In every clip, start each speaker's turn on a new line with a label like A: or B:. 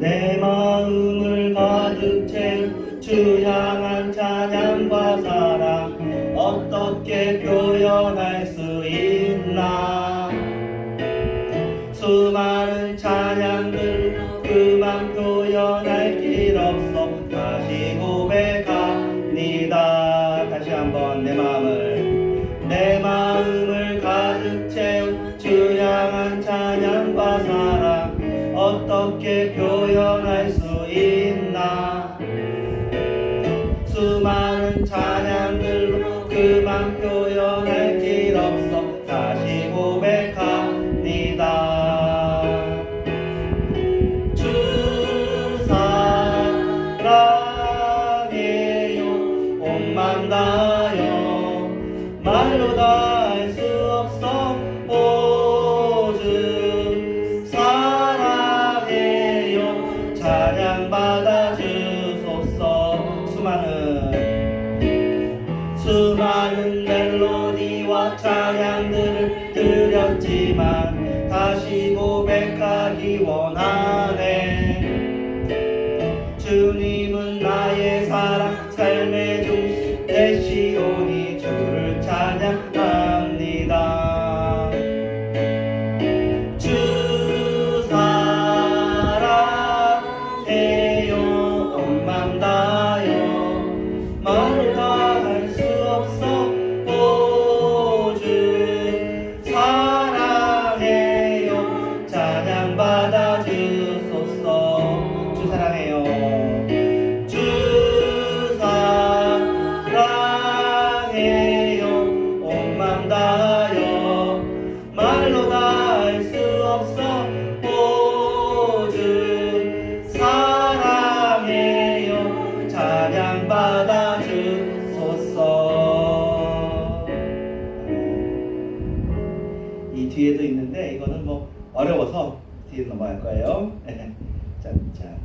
A: 내 마음을 가득 채주 향한 찬양과 사랑 어떻게 표현할 수 있나? 수많은 찬양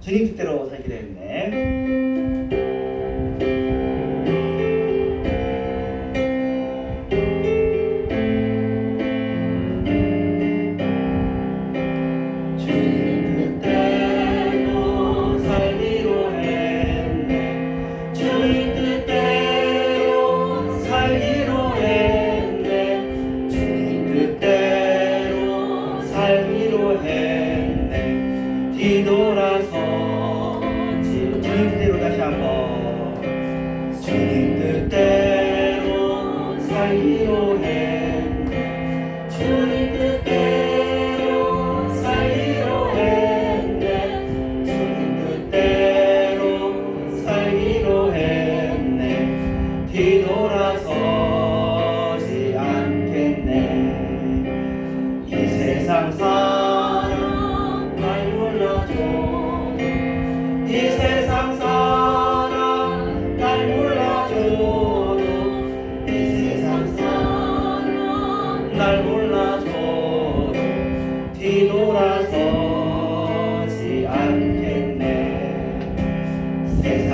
A: 되게 그때로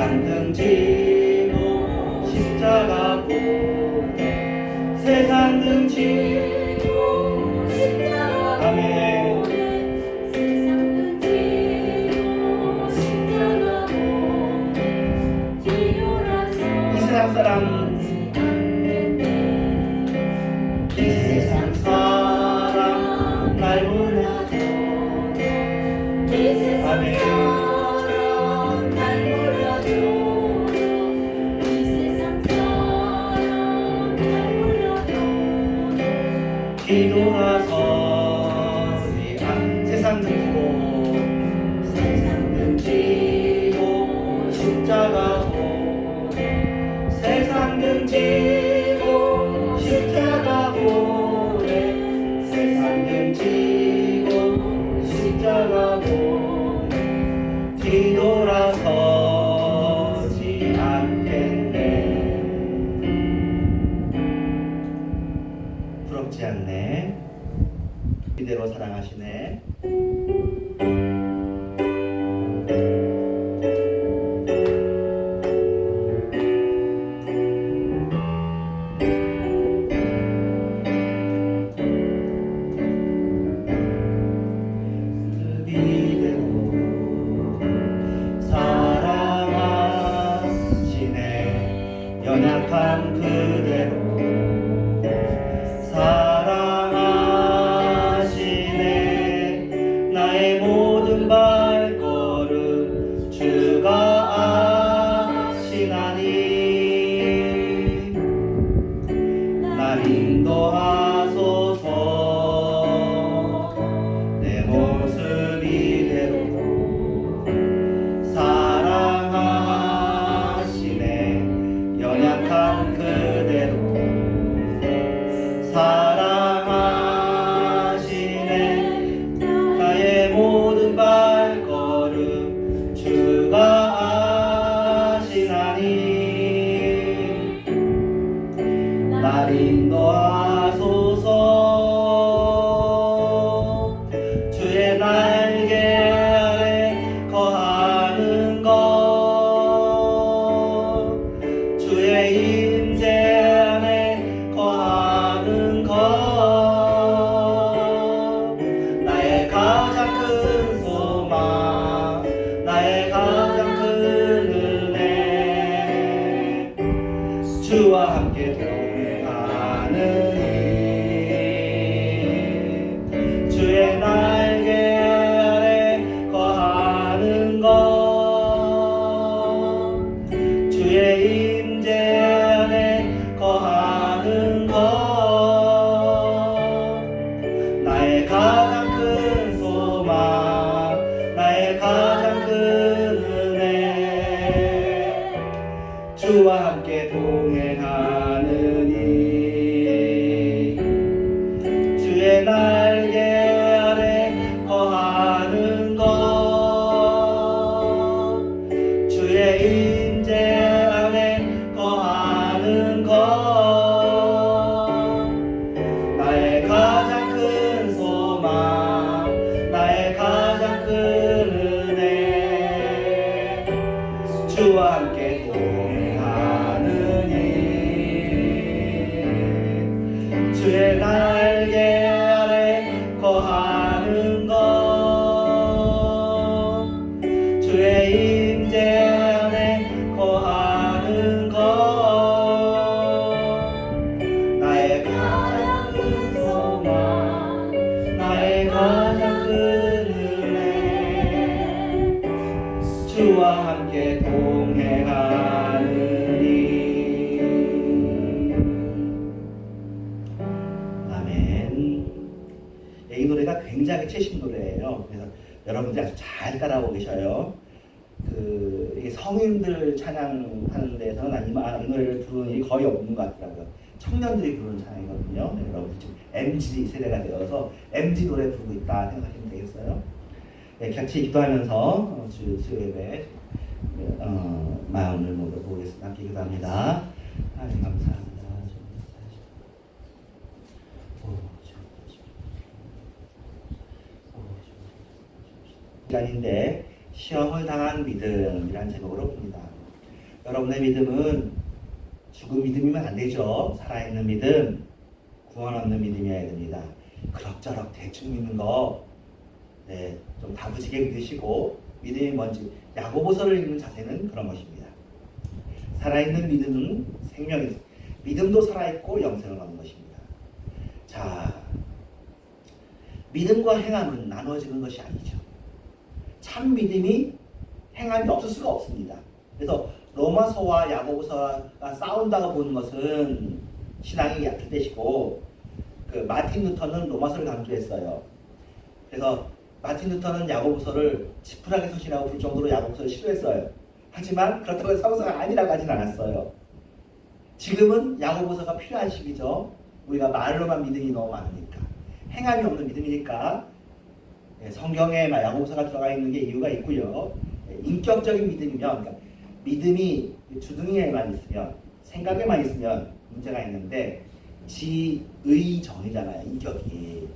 A: 뭐 세상 등지 십자가 고 세상 등지 굉장히 최신 노래예요 그래서 여러분들이 아주 잘 따라오고 계셔요 그 성인들 찬양하는 데서는 아니면 이 노래를 부르는 일이 거의 없는 것 같더라고요. 청년들이 부르는 찬양이거든요. 네, 여러분 지금 MZ 세대가 되어서 MZ 노래 부르고 있다 생각하시면 되겠어요. 네, 같이 기도하면서 어, 주 수요예배 어, 마음을 모두 보겠습니다. 기도합니다. 하나님 감사합니다. 시간인데 시험을 당한 믿음이란 제목으로 봅니다. 여러분의 믿음은 죽은 믿음이면 안 되죠. 살아있는 믿음, 구원 얻는 믿음이어야 됩니다. 그럭저럭 대충 믿는 거, 네, 좀 다부지게 믿으시고 믿음이 뭔지 야고보서를 읽는 자세는 그런 것입니다. 살아있는 믿음은 생명이 믿음도 살아있고 영생을 얻는 것입니다. 자, 믿음과 행함은 나누어지는 것이 아니죠. 참 믿음이 행함이 없을 수가 없습니다. 그래서 로마서와 야고보서가 싸운다고 보는 것은 신앙이 약할 때시고 그 마틴 루터는 로마서를 강조했어요. 그래서 마틴 루터는 야고보서를 지푸라기 서신이라고 부를 정도로 야고보서를 싫어했어요. 하지만 그렇다고 해서 사고서가 아니라고 하진 않았어요. 지금은 야고보서가 필요한 시기죠. 우리가 말로만 믿음이 너무 많으니까 행함이 없는 믿음이니까 예, 성경에 막 야고보서가 들어가 있는 게 이유가 있고요. 예, 인격적인 믿음이면 그러니까 믿음이 주둥이에만 있으면 생각에만 있으면 문제가 있는데 지의 정이잖아요. 인격이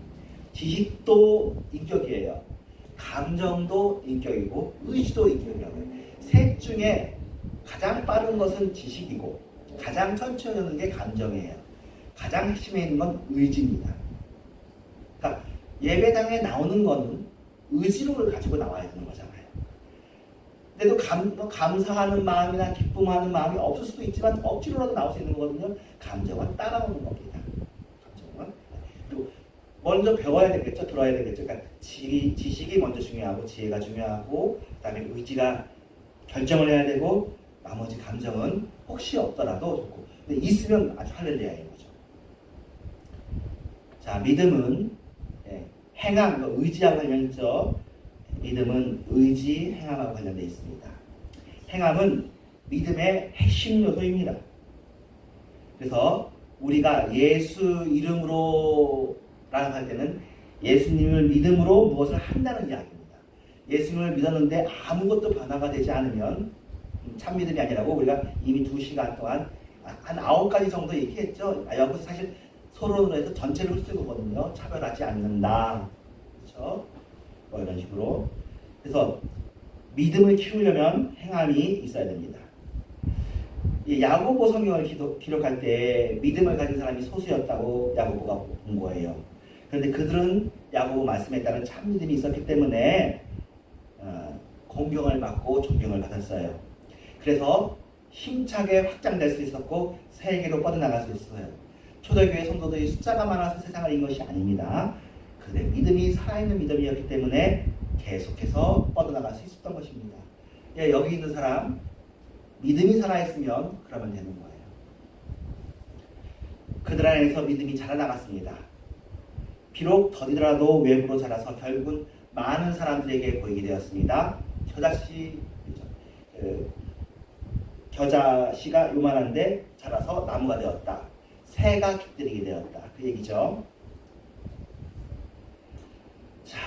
A: 지식도 인격이에요. 감정도 인격이고 의지도 인격이라고요. 셋 중에 가장 빠른 것은 지식이고 가장 천천히 오는 게 감정이에요. 가장 핵심에 있는 건 의지입니다. 예배당에 나오는 거는 의지로를 가지고 나와야 되는 거잖아요. 근데도 감, 뭐 감사하는 마음이나 기쁨하는 마음이 없을 수도 있지만 억지로라도 나올 수 있는 거거든요. 감정은 따라오는 겁니다. 감정은. 그리고 먼저 배워야 되겠죠. 들어야 되겠죠. 그러니까 지, 지식이 먼저 중요하고 지혜가 중요하고 그다음에 의지가 결정을 해야 되고 나머지 감정은 혹시 없더라도 좋고 근데 있으면 아주 할렐루야인 거죠. 자 믿음은 예, 행함, 그 의지와 관련있죠. 믿음은 의지, 행함과 관련되어 있습니다. 행함은 믿음의 핵심 요소입니다. 그래서 우리가 예수 이름으로 라고 할 때는 예수님을 믿음으로 무엇을 한다는 이야기입니다. 예수님을 믿었는데 아무것도 변화가 되지 않으면 참 믿음이 아니라고 우리가 이미 두 시간 동안 한 아홉 가지 정도 얘기했죠. 아, 여기서 사실 서로로 해서 전체를 훑은 거거든요. 차별하지 않는다. 그렇죠? 뭐 이런 식으로. 그래서 믿음을 키우려면 행함이 있어야 됩니다. 이 야고보 성경을 기록할 때 믿음을 가진 사람이 소수였다고 야고보가 본 거예요. 그런데 그들은 야고보 말씀에 따른 참 믿음이 있었기 때문에 어, 공경을 받고 존경을 받았어요. 그래서 힘차게 확장될 수 있었고 세계로 뻗어나갈 수 있어요. 초대교회 성도들이 숫자가 많아서 세상을 이긴 것이 아닙니다. 그들의 믿음이 살아있는 믿음이었기 때문에 계속해서 뻗어나갈 수 있었던 것입니다. 예, 여기 있는 사람 믿음이 살아있으면 그러면 되는 거예요. 그들 안에서 믿음이 자라나갔습니다. 비록 더디더라도 외부로 자라서 결국은 많은 사람들에게 보이게 되었습니다. 겨자씨, 그, 겨자씨가 요만한데 자라서 나무가 되었다. 새가 깃들이게 되었다. 그 얘기죠. 자,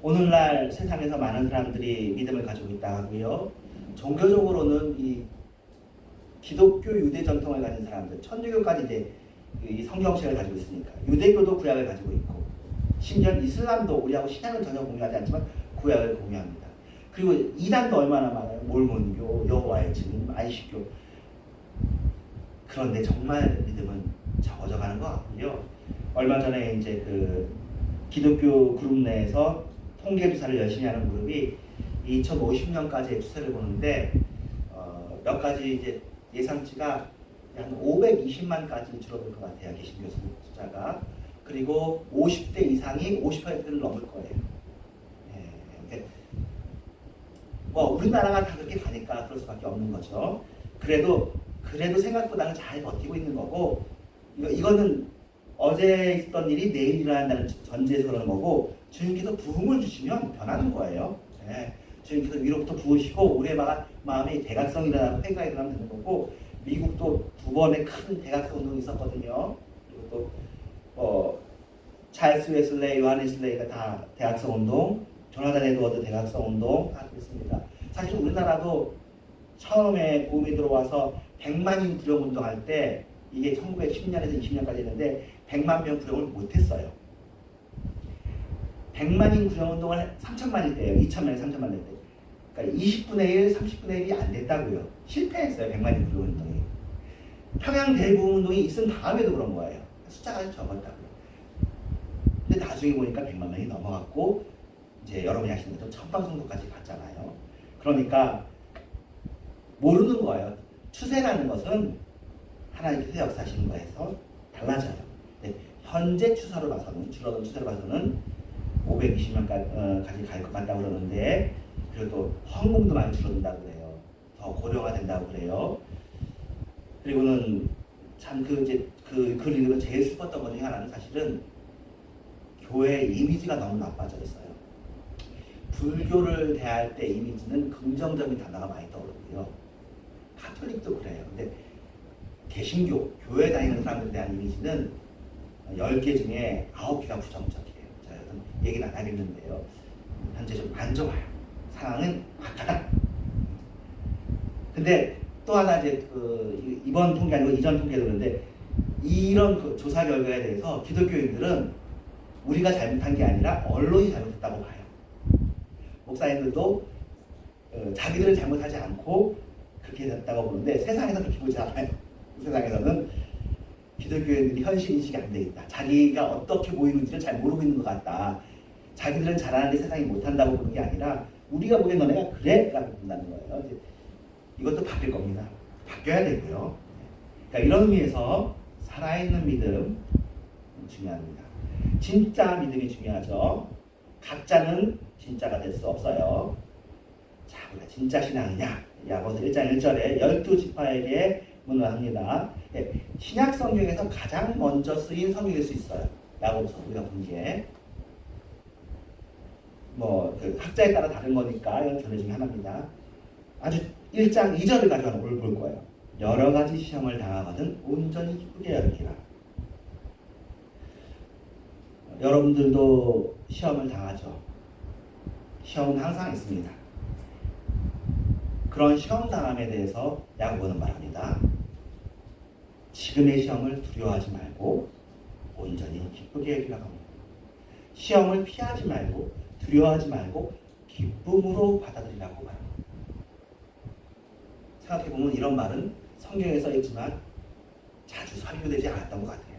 A: 오늘날 세상에서 많은 사람들이 믿음을 가지고 있다 하고요. 종교적으로는 이 기독교 유대 전통을 가진 사람들, 천주교까지 이제 이 성경책을 가지고 있으니까 유대교도 구약을 가지고 있고 심지어 이슬람도 우리하고 신앙을 전혀 공유하지 않지만 구약을 공유합니다. 그리고 이단도 얼마나 많아요. 몰몬교, 여호와의 증인, 안식교. 그런데 정말 믿음은 적어져 가는 것 같고요. 얼마 전에 이제 그 기독교 그룹 내에서 통계 조사를 열심히 하는 그룹이 2050년까지의 추세를 보는데 어, 몇 가지 이제 예상치가 한 520만까지 줄어들 것 같아요. 개신교 숫자가. 그리고 50대 이상이 50%를 넘을 거예요. 예, 뭐 우리나라가 다 그렇게 가니까 그럴 수밖에 없는 거죠. 그래도 그래도 생각보다는 잘 버티고 있는 거고 이거 이거는 어제 있었던 일이 내일 일어난다는 전제에서 그러는 거고 주님께서 부흥을 주시면 변하는 거예요. 예, 주님께서 위로부터 부으시고 우리의 마, 마음에 대각성이 일어나고 회가 일어나면 되는 거고 미국도 두 번의 큰 대각성 운동이 있었거든요. 그리고 또 어, 찰스 웨슬레이, 요한 웨슬레이가 다 대학성 운동, 조나단 에드워드 대학성 운동 다 그랬습니다. 사실 우리나라도 처음에 보험이 들어와서 100만인 구령 운동할 때 이게 1910년에서 20년까지 했는데 100만 명 구령을 못했어요. 100만인 구령 운동을 3천만일 때예요. 2천만에 3천만일 때. 그러니까 20분의 1, 30분의 1이 안 됐다고요. 실패했어요. 100만인 구령 운동이. 평양 대부흥 운동이 있은 다음에도 그런 거예요. 숫자가 적었다고요. 근데 나중에 보니까 100만 명이 넘어갔고 이제 여러분이 아시는 것처럼 천방 정도까지 갔잖아요. 그러니까 모르는 거예요. 추세라는 것은 하나님께서 역사하시는 거에서 달라져요. 네, 현재 추세로 봐서는 줄어든 추세로 봐서는 520만까지 갈 것 같다고 그러는데 그래도 헌금도 많이 줄어든다고 그래요. 더 고령화된다고 그래요. 그리고는 참 그 이제 그 글을 읽으면 제일 슬펐던 것 중에 하나는 사실은 교회 이미지가 너무 나빠져 있어요. 불교를 대할 때 이미지는 긍정적인 단어가 많이 떠오르고요. 카톨릭도 그래요. 근데 개신교, 교회 다니는 사람들에 대한 이미지는 10개 중에 9개가 부정적이에요. 자, 여러분 얘기는 안 하겠는데요. 현재 좀 안 좋아요. 상황은 악하다. 근데 또 하나 이제 그 이번 통계 아니고 이전 통계도 그런데 이런 그 조사 결과에 대해서 기독교인들은 우리가 잘못한 게 아니라 언론이 잘못했다고 봐요. 목사님들도 어, 자기들은 잘못하지 않고 그렇게 됐다고 보는데 세상에서 그렇게 보지 않아요. 세상에서는 기독교인들이 현실 인식이 안 돼 있다. 자기가 어떻게 보이는지를 잘 모르고 있는 것 같다. 자기들은 잘하는데 세상이 못한다고 보는 게 아니라 우리가 보기엔 너네가 그래? 라고 본다는 거예요. 이것도 바뀔 겁니다. 바뀌어야 되고요. 그러니까 이런 의미에서 살아있는 믿음 중요합니다. 진짜 믿음이 중요하죠. 가짜는 진짜가 될 수 없어요. 자, 우리가 진짜 신앙이냐? 야고보서 1장 1절에 열두 지파에게 문의합니다. 예, 신약 성경에서 가장 먼저 쓰인 성경일 수 있어요. 야고보서 우리가 보기에 뭐그 학자에 따라 다른 거니까 이건 견해 중에 하나입니다. 아주 1장 2절을 가져가 오늘 볼 거예요. 여러 가지 시험을 당하거든 온전히 기쁘게 여기라. 여러분들도 시험을 당하죠. 시험은 항상 있습니다. 그런 시험 당함에 대해서 야고보는 말합니다. 지금의 시험을 두려워하지 말고 온전히 기쁘게 여기라고 합니다. 시험을 피하지 말고 두려워하지 말고 기쁨으로 받아들이라고 말합니다. 생각해 보면 이런 말은 성경에 써 있지만 자주 설교되지 않았던 것 같아요.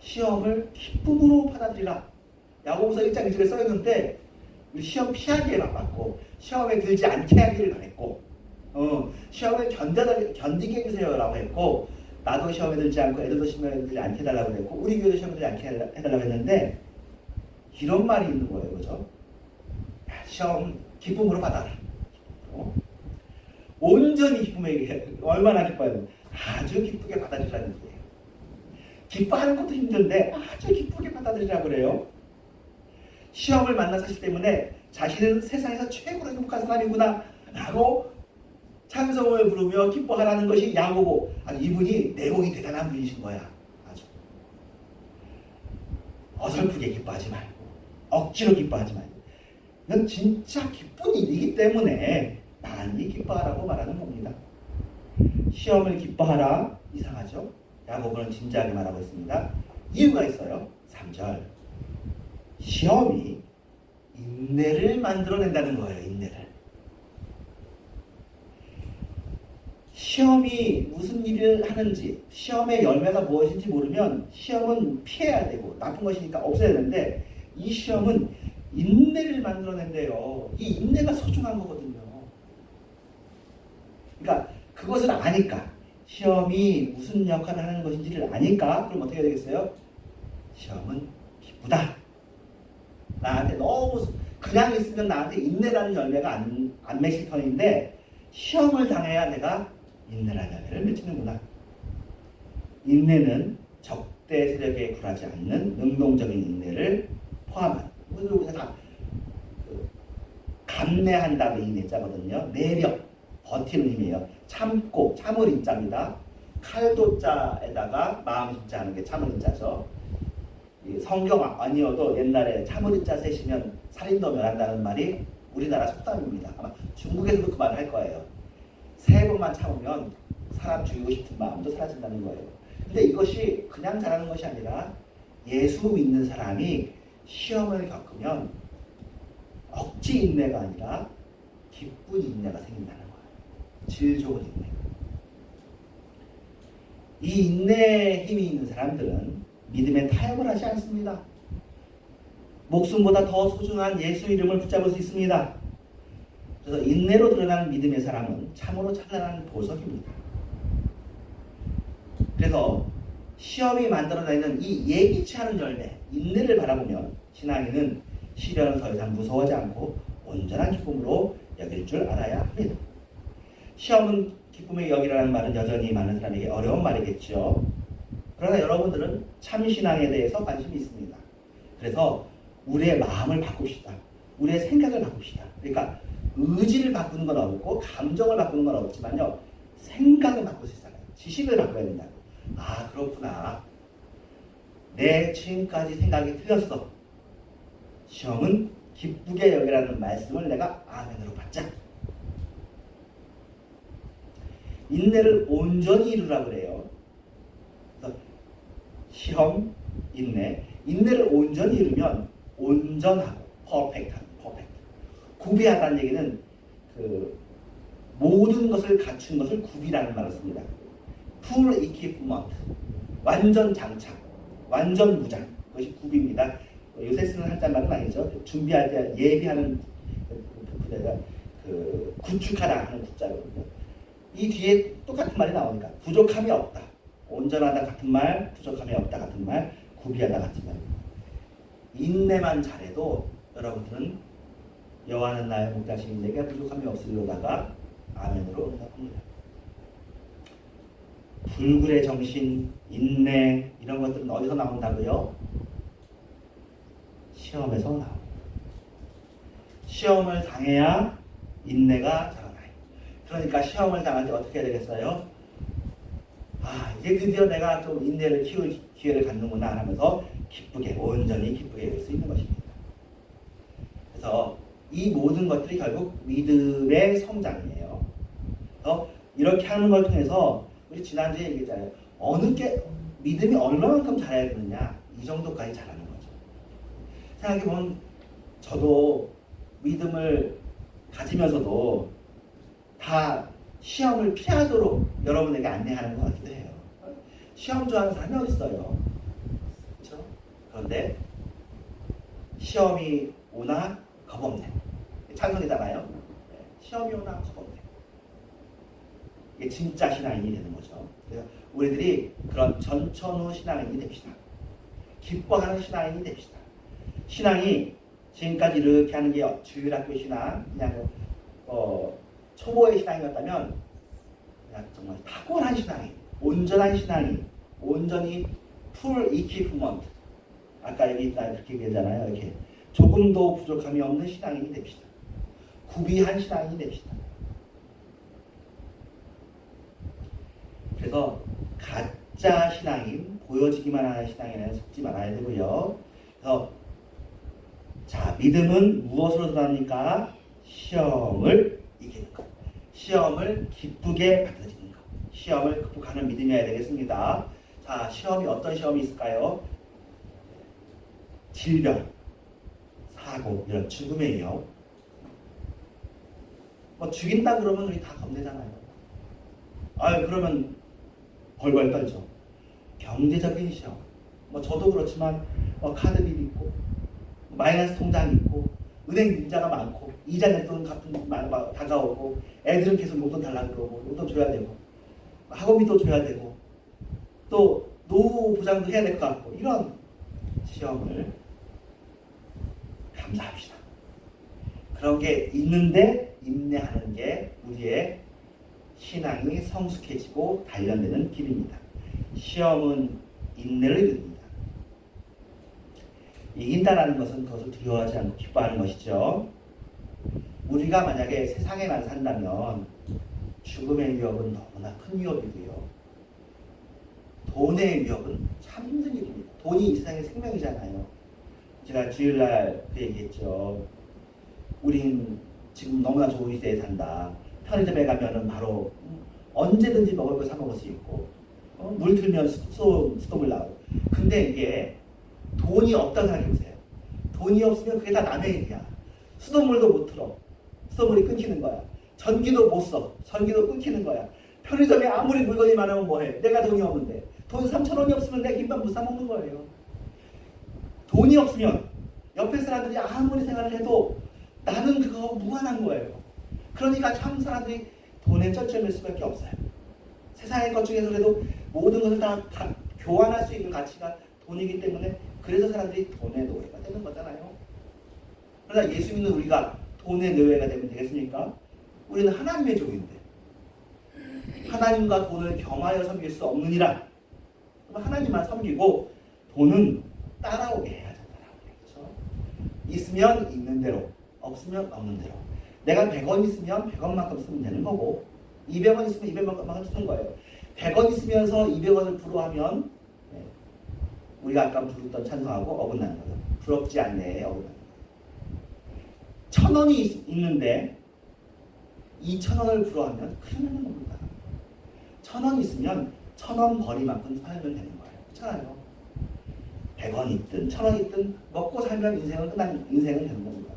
A: 시험을 기쁨으로 받아들이라. 야고보서 1장 2절에 써 있는데 우리 시험 피하기에 바빴고 시험에 들지 않게 하기를 바랬고 어, 시험을 견뎌 견디게 해주세요라고 했고 나도 시험에 들지 않고 애들도 시험에 들지 않게 해달라고 했고 우리 교회도 시험에 들지 않게 해달라고 했는데 이런 말이 있는 거예요, 그죠? 야, 시험 기쁨으로 받아라. 어? 온전히 기쁨에게 얼마나 기뻐요? 아주 기쁘게 받아들이라는 거예요. 기뻐하는 것도 힘든데 아주 기쁘게 받아들이라 그래요. 시험을 사실 때문에 자신은 세상에서 최고로 행복한 사람이구나 라고 찬성을 부르며 기뻐하라는 것이 야고보. 아주 이분이 내공이 대단한 분이신 거야. 아주 어설프게 기뻐하지 말고 억지로 기뻐하지 말고 이건 진짜 기쁜 일이기 때문에 많이 기뻐하라고 말하는 겁니다. 시험을 기뻐하라 이상하죠? 야고보는 진지하게 말하고 있습니다. 이유가 있어요. 3절 시험이 인내를 만들어낸다는 거예요. 인내를. 시험이 무슨 일을 하는지, 시험의 열매가 무엇인지 모르면 시험은 피해야 되고 나쁜 것이니까 없애야 되는데 이 시험은 인내를 만들어낸대요. 이 인내가 소중한 거거든요. 그러니까 그것을 아니까 시험이 무슨 역할을 하는 것인지를 아니까 그럼 어떻게 되겠어요? 시험은 기쁘다. 나한테 너무 그냥 있으면 나한테 인내라는 열매가 안, 안 맺힐 터인데 시험을 당해야 내가 인내라는 열매를 맺히는구나. 인내는 적대 세력에 굴하지 않는 능동적인 인내를 포함한 우리가 다 그, 감내한다는 인내자거든요. 내력, 버티는 힘이에요. 참고, 참을 인자입니다. 칼도자에다가 마음 진자 하는 게 참을 인자죠. 성경 아니어도 옛날에 참을 인자 세시면 살인도 면한다는 말이 우리나라 속담입니다. 아마 중국에서도 그 말을 할 거예요. 세 번만 참으면 사람 죽이고 싶은 마음도 사라진다는 거예요. 근데 이것이 그냥 잘하는 것이 아니라 예수 믿는 사람이 시험을 겪으면 억지 인내가 아니라 기쁜 인내가 생긴다는 거예요. 질 좋은 인내. 이 인내에 힘이 있는 사람들은 믿음에 타협을 하지 않습니다. 목숨보다 더 소중한 예수 이름을 붙잡을 수 있습니다. 그래서 인내로 드러나는 믿음의 사람은 참으로 찬란한 보석입니다. 그래서 시험이 만들어내는 이 예기치 않은 열매, 인내를 바라보면 신앙인은 시련을 더 이상 무서워하지 않고 온전한 기쁨으로 여길 줄 알아야 합니다. 시험은 기쁨의 여기라는 말은 여전히 많은 사람에게 어려운 말이겠죠. 그러나 여러분들은 참신앙에 대해서 관심이 있습니다. 그래서 우리의 마음을 바꿉시다. 우리의 생각을 바꿉시다. 그러니까 의지를 바꾸는 건 없고 감정을 바꾸는 건 없지만요. 생각을 바꿀 수 있잖아요. 지식을 바꿔야 된다. 아 그렇구나. 내 지금까지 생각이 틀렸어. 시험은 기쁘게 여기라는 말씀을 내가 아멘으로 받자. 인내를 온전히 이루라 그래요. 시험, 인내, 인내를 온전히 이루면 온전하고 퍼펙트한 퍼펙트. 구비하다는 얘기는 그 모든 것을 갖춘 것을 구비라는 말을 씁니다. full equipment, 완전 장착, 완전 무장, 그것이 구비입니다. 요새 쓰는 한자말은 아니죠. 준비할 때 예비하는 그, 그 구축하다 하는 구자거든요. 이 뒤에 똑같은 말이 나오니까 부족함이 없다. 온전하다 같은 말, 부족함이 없다 같은 말, 구비하다 같은 말. 인내만 잘해도 여러분들은 여호와는 나의 목자신 내게 부족함이 없으리로다가 아멘으로 응답합니다. 불굴의 정신, 인내 이런 것들은 어디서 나온다고요? 시험에서 나옵니다. 시험을 당해야 인내가 자라나요. 그러니까 시험을 당할 때 어떻게 해야 되겠어요? 아 이제 드디어 내가 좀 인내를 키울 기회를 갖는구나 하면서 기쁘게 온전히 기쁘게 될 수 있는 것입니다. 그래서 이 모든 것들이 결국 믿음의 성장이에요. 그래서 이렇게 하는 걸 통해서 우리 지난주에 얘기했잖아요. 어느 게 믿음이 얼마만큼 잘해야 되느냐 이 정도까지 잘하는 거죠. 생각해 보면 저도 믿음을 가지면서도 다 시험을 피하도록 여러분에게 안내하는 것 같기도 해요. 시험 좋아하는 사람이 어디 있어요? 그렇죠? 그런데 시험이 오나 겁없네. 찬성이잖아요. 네, 시험이 오나 겁없네. 이게 진짜 신앙인이 되는 거죠. 그래서 우리들이 그런 전천후 신앙인이 됩시다. 기뻐하는 신앙인이 됩시다. 신앙이 지금까지 이렇게 하는 게 주일학교 신앙, 그냥 어, 초보의 신앙이었다면 그냥 정말 탁월한 신앙인, 온전한 신앙인, 온전히 풀 이퀴프먼트. 아까 여기 있다 이렇게 얘기하잖아요. 이렇게 조금도 부족함이 없는 신앙인이 됩시다. 구비한 신앙인이 됩시다. 그래서 가짜 신앙인, 보여지기만 하는 신앙인에는 속지 말아야 되고요. 그래서 자 믿음은 무엇으로 드러납니까? 시험을 이기는 것. 시험을 기쁘게 받아들이는 것. 시험을 극복하는 믿음이어야 되겠습니다. 자 시험이 어떤 시험이 있을까요? 질병, 사고 이런 위협. 뭐 죽인다 그러면 우리 다 겁내잖아요. 아유 그러면 벌벌 떨죠. 경제적인 시험. 뭐 저도 그렇지만 뭐 카드빚 있고 마이너스 통장 있고 은행 빈자가 많고 이자 냈던 갚은 막 다가오고 애들은 계속 용돈 달라 그러고 용돈 줘야 되고 학원비도 줘야 되고 또 노후 보장도 해야 될 것 같고 이런 시험을 감사합시다. 그런 게 있는데 인내하는 게 우리의 신앙이 성숙해지고 단련되는 길입니다. 시험은 인내를 이룹니다. 이긴다라는 것은 그것을 두려워하지 않고 기뻐하는 것이죠. 우리가 만약에 세상에만 산다면 죽음의 위협은 너무나 큰 위협이고요. 돈의 위협은 참 힘든 일입니다. 돈이 이 세상의 생명이잖아요. 제가 주일날 그 얘기했죠. 우린 지금 너무나 좋은 시대에 산다. 편의점에 가면은 바로 언제든지 먹을 거 사 먹을 수 있고 어? 물 틀면 수돗물 나오고 근데 이게 돈이 없다는 생각해 보세요. 돈이 없으면 그게 다 남의 일이야. 수돗물도 못 틀어. 수돗물이 끊기는 거야. 전기도 못 써. 전기도 끊기는 거야. 편의점에 아무리 물건이 많으면 뭐해? 내가 돈이 없는데. 돈 3천 원이 없으면 내 김밥 못 사 먹는 거예요. 돈이 없으면 옆에 사람들이 아무리 생활을 해도 나는 그거 무한한 거예요. 그러니까 참 사람들이 돈에 쩔쩔맬 수밖에 없어요. 세상의 것 중에서 그래도 모든 것을 다, 다 교환할 수 있는 가치가 돈이기 때문에 그래서 사람들이 돈의 노예가 되는 거잖아요. 그러나 예수 믿는 우리가 돈의 노예가 되면 되겠습니까? 우리는 하나님의 종인데 하나님과 돈을 겸하여 섬길 수 없느니라. 하나님만 섬기고 돈은 따라오게 해야죠. 따라오게. 그렇죠? 있으면 있는 대로, 없으면 없는 대로. 내가 100원 있으면 100원만큼 쓰면 되는 거고 200원 있으면 200원만큼 쓰는 거예요. 100원 있으면서 200원을 부러하면 네. 우리가 아까 부르던 찬성하고 어긋나는 거예요. 부럽지 않네 어긋나는 거예요. 천 원이 있, 있는데 2천 원을 부러하면 큰일 나는 겁니다. 천원 있으면 천원 벌이만큼 살면 되는 거예요. 그렇잖아요. 100원 있든 천원 있든 먹고 살면 인생은 끝난 인생은 되는 겁니다.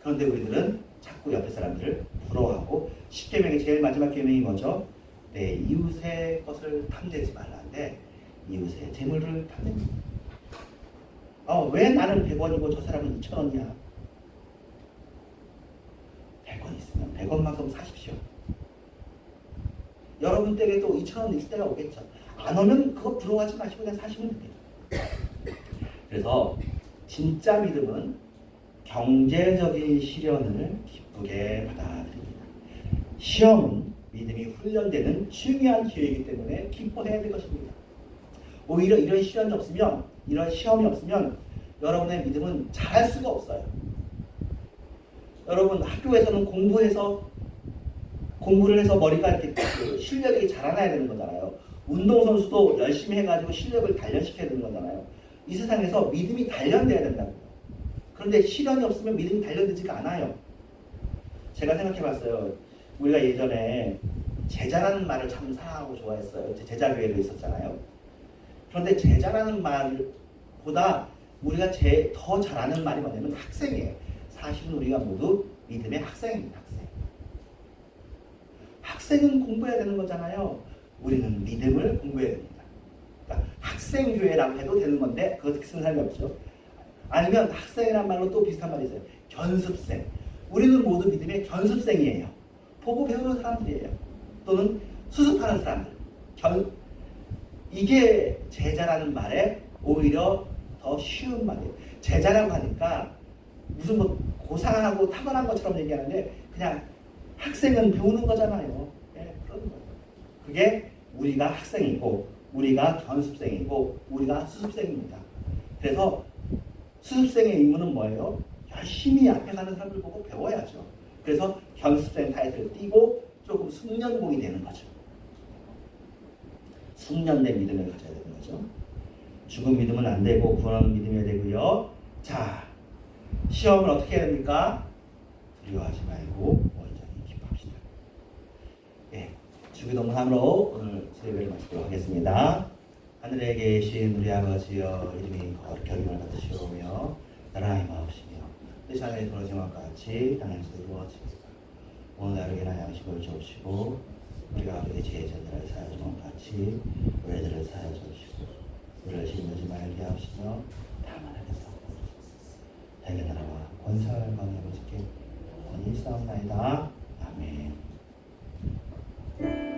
A: 그런데 우리들은 자꾸 옆에 사람들을 부러워하고 십계명의 제일 마지막 계명이 뭐죠? 내 이웃의 것을 탐내지 말라는데 이웃의 재물을 탐냅니다. 어, 왜 나는 100원이고 저 사람은 2천원이야? 100원 있으면 100원만큼 사십시오. 여러분 댁에도 2천원 있을 때가 오겠죠. 안 오면 그거 부러워하지 마시고 그냥 사시면 됩니다. 그래서 진짜 믿음은 경제적인 시련을 기쁘게 받아들입니다. 시험은 믿음이 훈련되는 중요한 기회이기 때문에 기뻐해야 될 것입니다. 오히려 이런 시련이 없으면 이런 시험이 없으면 여러분의 믿음은 잘할 수가 없어요. 여러분 학교에서는 공부해서 공부를 해서 머리가 이렇게 그 실력이 자라나야 되는 거잖아요. 운동 선수도 열심히 해가지고 실력을 단련시켜야 되는 거잖아요. 이 세상에서 믿음이 단련돼야 된다고. 그런데 시련이 없으면 믿음이 단련되지가 않아요. 제가 생각해 봤어요. 우리가 예전에 제자라는 말을 참 사랑하고 좋아했어요. 제- 제자교회도 있었잖아요. 그런데 제자라는 말보다 우리가 제, 더 잘하는 말이 뭐냐면 학생이에요. 사실은 우리가 모두 믿음의 학생입니다. 학생. 학생은 공부해야 되는 거잖아요. 우리는 믿음을 공부해야 됩니다. 학생교회라고 해도 되는 건데 그것을 쓰는 사람이 없죠. 아니면 학생이란 말로 또 비슷한 말이 있어요. 견습생. 우리는 모두 믿음의 견습생이에요. 보고 배우는 사람들이에요. 또는 수습하는 사람들. 견, 이게 제자라는 말에 오히려 더 쉬운 말이에요. 제자라고 하니까 무슨 뭐 고상하고 타고난 것처럼 얘기하는데 그냥 학생은 배우는 거잖아요. 예, 그런 거예요. 그게 우리가 학생이고 우리가 견습생이고 우리가 수습생입니다. 그래서 수습생의 의무는 뭐예요? 열심히 앞에 가는 사람들 보고 배워야죠. 그래서 견습생 타이틀을 띄고 조금 숙련공이 되는 거죠. 숙련된 믿음을 가져야 되는 거죠. 죽은 믿음은 안 되고 구원하는 믿음이어야 되고요. 자, 시험을 어떻게 해야 됩니까? 두려워하지 말고 온전히 기뻐합시다. 예, 주기도문함으로 오늘 세배를 마치도록 하겠습니다. 하늘에 계신 우리 아버지여 이름이 거룩히 여김을 받으시오며 나라의 마옵시며 뜻 하늘에 그러진 것 같이 땅에서 이루어지겠다. 오늘 하루에나 양식을 주옵시고 우리가 우리의 죄전들을 사하여 준것 같이 우리들을 사하여 주옵시고 우리를 시험하지 말게 하시며 다만 하겠다. 대개 나라와 강해 보시게 원이 싸움나이다. 아멘. thank you